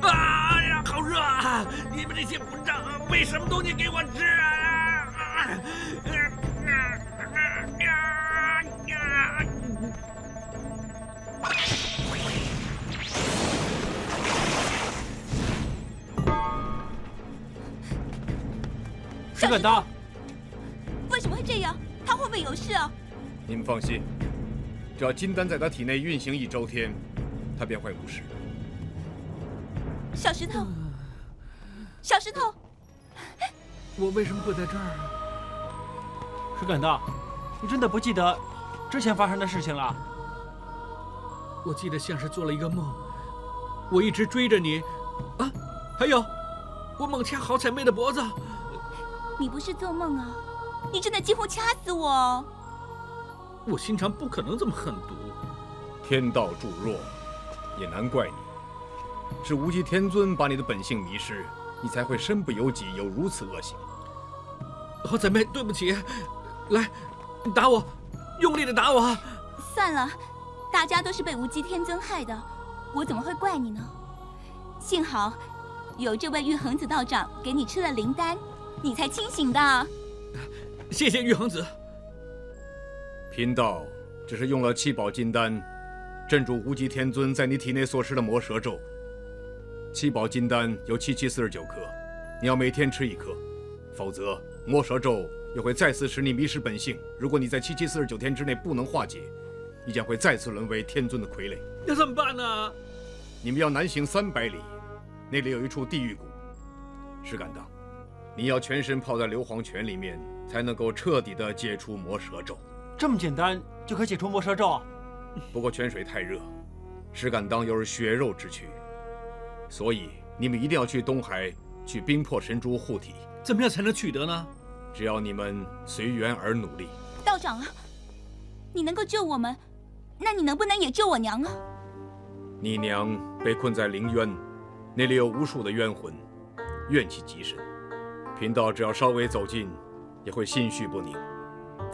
啊呀，好热啊！你们这些混账，喂什么东西给我吃啊？石敢当，为什么会这样？他会不会有事啊？你们放心，只要金丹在他体内运行一周天，他便会无事。小石头，小石头，我为什么会在这儿啊？石敢当，你真的不记得之前发生的事情了？我记得像是做了一个梦，我一直追着你，啊，还有，我猛掐好彩妹的脖子。你不是做梦啊？你真的几乎掐死我哦！我心肠不可能这么狠毒。天道助弱，也难怪你。是无极天尊把你的本性迷失，你才会身不由己，有如此恶行。郝彩妹，对不起，来，你打我，用力的打我。算了，大家都是被无极天尊害的，我怎么会怪你呢？幸好有这位玉恒子道长给你吃了灵丹，你才清醒的。谢谢玉衡子。贫道只是用了七宝金丹，镇住无极天尊在你体内所施的魔蛇咒。七宝金丹有七七四十九颗，你要每天吃一颗，否则魔蛇咒又会再次使你迷失本性。如果你在七七四十九天之内不能化解，你将会再次沦为天尊的傀儡。那怎么办呢？你们要南行三百里，那里有一处地狱谷。石敢当，你要全身泡在硫磺泉里面，才能够彻底的解除魔蛇咒。这么简单就可解除魔蛇咒啊？不过泉水太热，石敢当又是血肉之躯，所以你们一定要去东海取冰魄神珠护体。怎么样才能取得呢？只要你们随缘而努力。道长啊，你能够救我们，那你能不能也救我娘啊？你娘被困在灵渊，那里有无数的冤魂，怨气极深。贫道只要稍微走近，也会心绪不宁，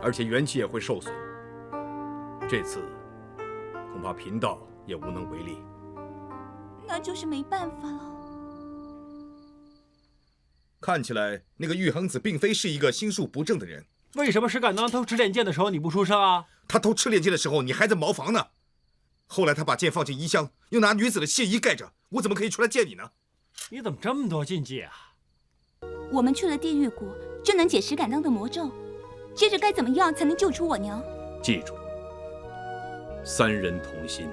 而且元气也会受损。这次恐怕贫道也无能为力。那就是没办法了。看起来那个玉衡子并非是一个心术不正的人。为什么石敢当偷吃练剑的时候你不出声啊？他偷吃练剑的时候，你还在茅房呢。后来他把剑放进衣箱，又拿女子的亵衣盖着，我怎么可以出来见你呢？你怎么这么多禁忌啊？我们去了地狱谷，就能解石敢当的魔咒。接着该怎么样才能救出我娘？记住，三人同心，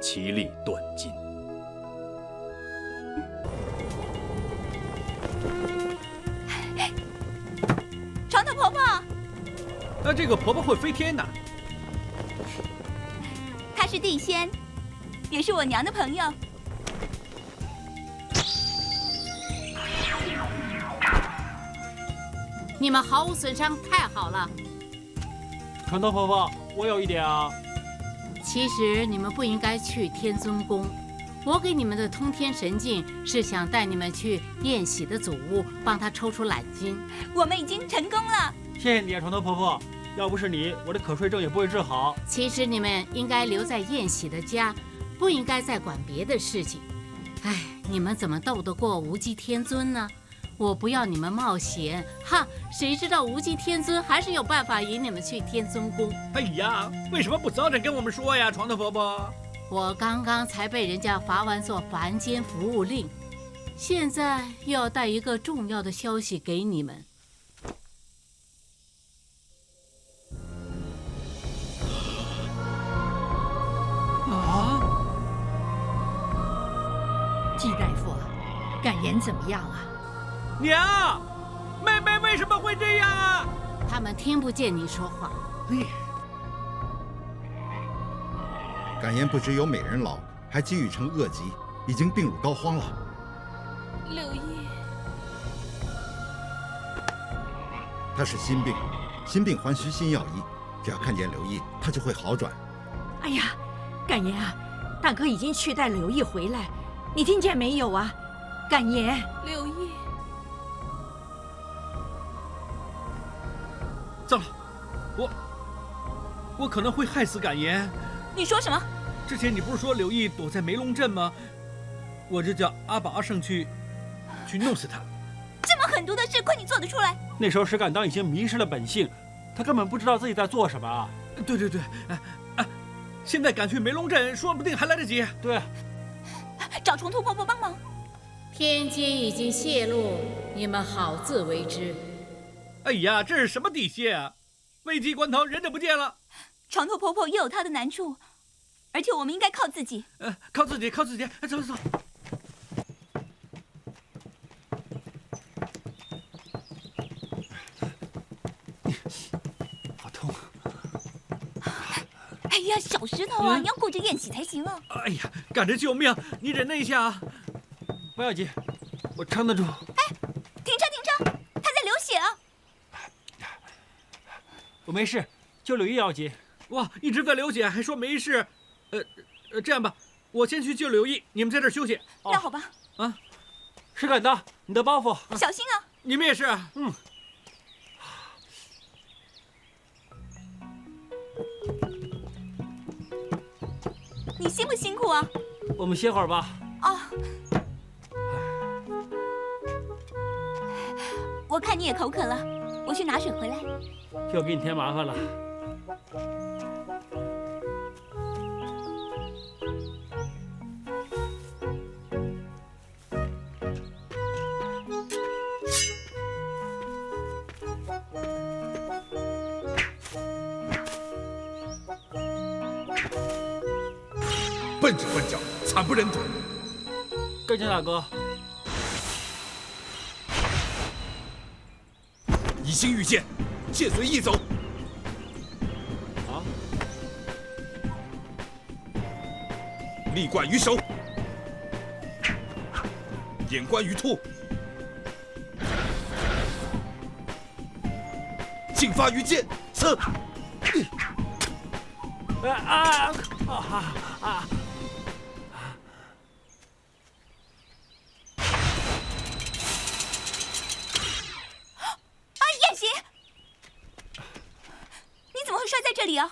其利断金。床头婆婆，那这个婆婆会飞天的。她是地仙，也是我娘的朋友。你们毫无损伤，太好了。床头婆婆，我有一点啊。其实你们不应该去天尊宫，我给你们的通天神镜是想带你们去宴喜的祖屋，帮他抽出懒筋。我们已经成功了。谢谢你啊，床头婆婆。要不是你，我的瞌睡症也不会治好。其实你们应该留在宴喜的家，不应该再管别的事情。哎，你们怎么斗得过无极天尊呢？我不要你们冒险，哈！谁知道无极天尊还是有办法引你们去天尊宫。哎呀，为什么不早点跟我们说呀，床头婆婆？我刚刚才被人家罚完做凡间服务令，现在又要带一个重要的消息给你们。啊！季大夫，感言怎么样啊？娘，妹妹为什么会这样啊？他们听不见你说话。感言不只有美人老，还积郁成恶疾，已经病入膏肓了。柳毅，他是心病，心病还需心药医，只要看见刘毅，他就会好转。哎呀，感言啊，大哥已经去带柳毅回来，你听见没有啊？感言，柳毅，糟了，我我可能会害死感言。你说什么？之前你不是说柳毅躲在梅龙镇吗？我就叫阿宝阿胜去去弄死他。这么狠毒的事，亏你做得出来？那时候石敢当已经迷失了本性，他根本不知道自己在做什么啊！对对对，哎哎，现在赶去梅龙镇，说不定还来得及。对，找虫兔婆婆帮忙。天机已经泄露，你们好自为之。哎呀，这是什么底线啊？危急关头，人就不见了。床头婆婆也有她的难处，而且我们应该靠自己。呃，靠自己，靠自己。哎，走走走。好痛啊！哎呀，小石头啊，嗯你要顾着宴席才行啊。哎呀，赶着救命！你忍耐一下啊。不要紧，我撑得住。停车，停车！他在流血啊！我没事，救柳毅要紧。哇，一直在流血，还说没事。呃呃，这样吧，我先去救柳毅，你们在这儿休息。哦那好吧，啊石敢当，你的包袱。小心啊！你们也是。嗯。你辛不辛苦啊？我们歇会儿吧。哦。我看你也口渴了，我去拿水回来。又给你添麻烦了。笨手笨脚，惨不忍睹。跟前大哥，以心御剑，剑随意走。啊，立冠于手，眼观于兔，劲发于剑，刺。啊啊啊啊！啊，宴席！你怎么会摔在这里啊？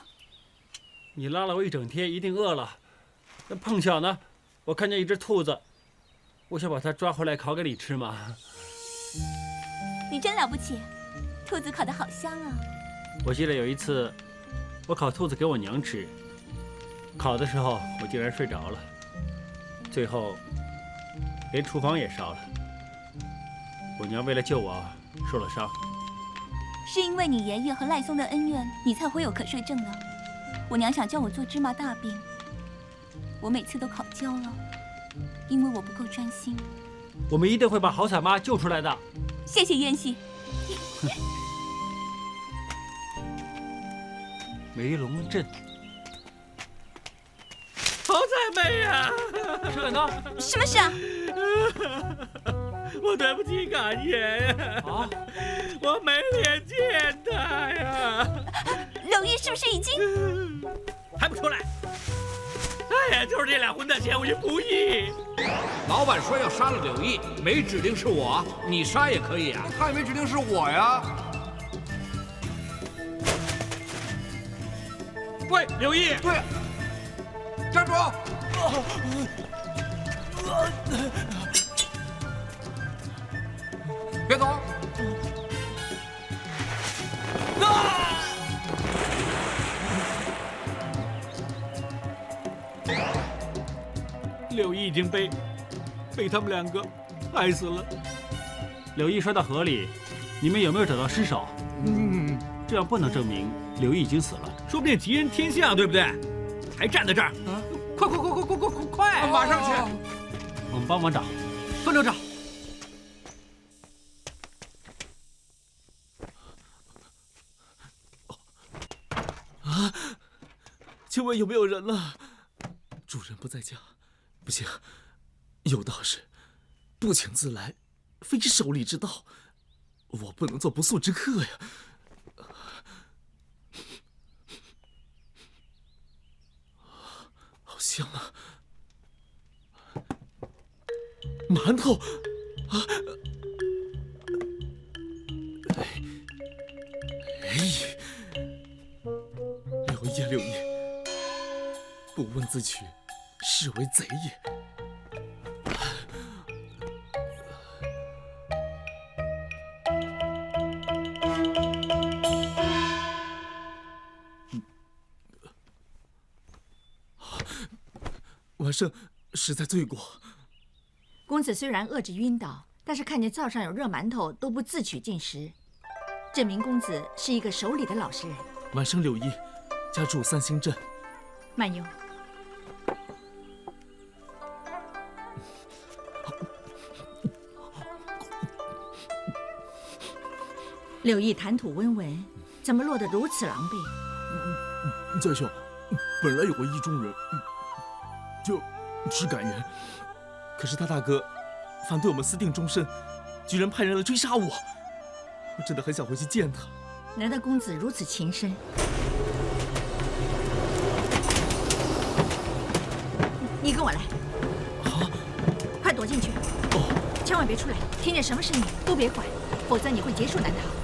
你拉了我一整天，一定饿了。那碰巧呢，我看见一只兔子，我想把它抓回来烤给你吃嘛。你真了不起，兔子烤的好香啊！我记得有一次，我烤兔子给我娘吃，烤的时候我竟然睡着了，最后连厨房也烧了。我娘为了救我受了伤。是因为你爷爷和赖松的恩怨，你才会有瞌睡症的。我娘想叫我做芝麻大饼，我每次都烤焦了，因为我不够专心。我们一定会把好彩妈救出来的。谢谢燕西。梅龙镇，好彩妹呀！石敢当什么事啊？我对不起感言呀，啊！我没脸见他呀，柳毅是不是已经？还不出来？哎呀，就是这俩混蛋嫌我一不义。老板说要杀了柳毅，没指定是我，你杀也可以啊。他也没指定是我呀。喂，柳毅，对，站住！别走！柳毅已经被被他们两个害死了。柳毅摔到河里，你们有没有找到尸首？嗯，这样不能证明柳毅已经死了。说不定吉人天相，对不对？还站在这儿，快快快快快快快快！马上去。我们帮忙找。分头找。请问有没有人了？主人不在家，不行，有道是不请自来，非守礼之道，我不能做不速之客呀。好香啊！馒头啊！问自取，是为贼也。晚生实在罪过。公子虽然饿着晕倒，但是看见灶上有热馒头都不自取进食，证明公子是一个守礼的老实人。晚生柳毅，家住三星镇。慢用。柳毅谈吐温文，怎么落得如此狼狈？在下本来有个意中人，就是感言，可是他大哥反对我们私定终身，居然派人来追杀我。我真的很想回去见他。难道公子如此情深？你跟我来。好，快躲进去。哦，千万别出来，听见什么声音都别管，否则你会结束难逃。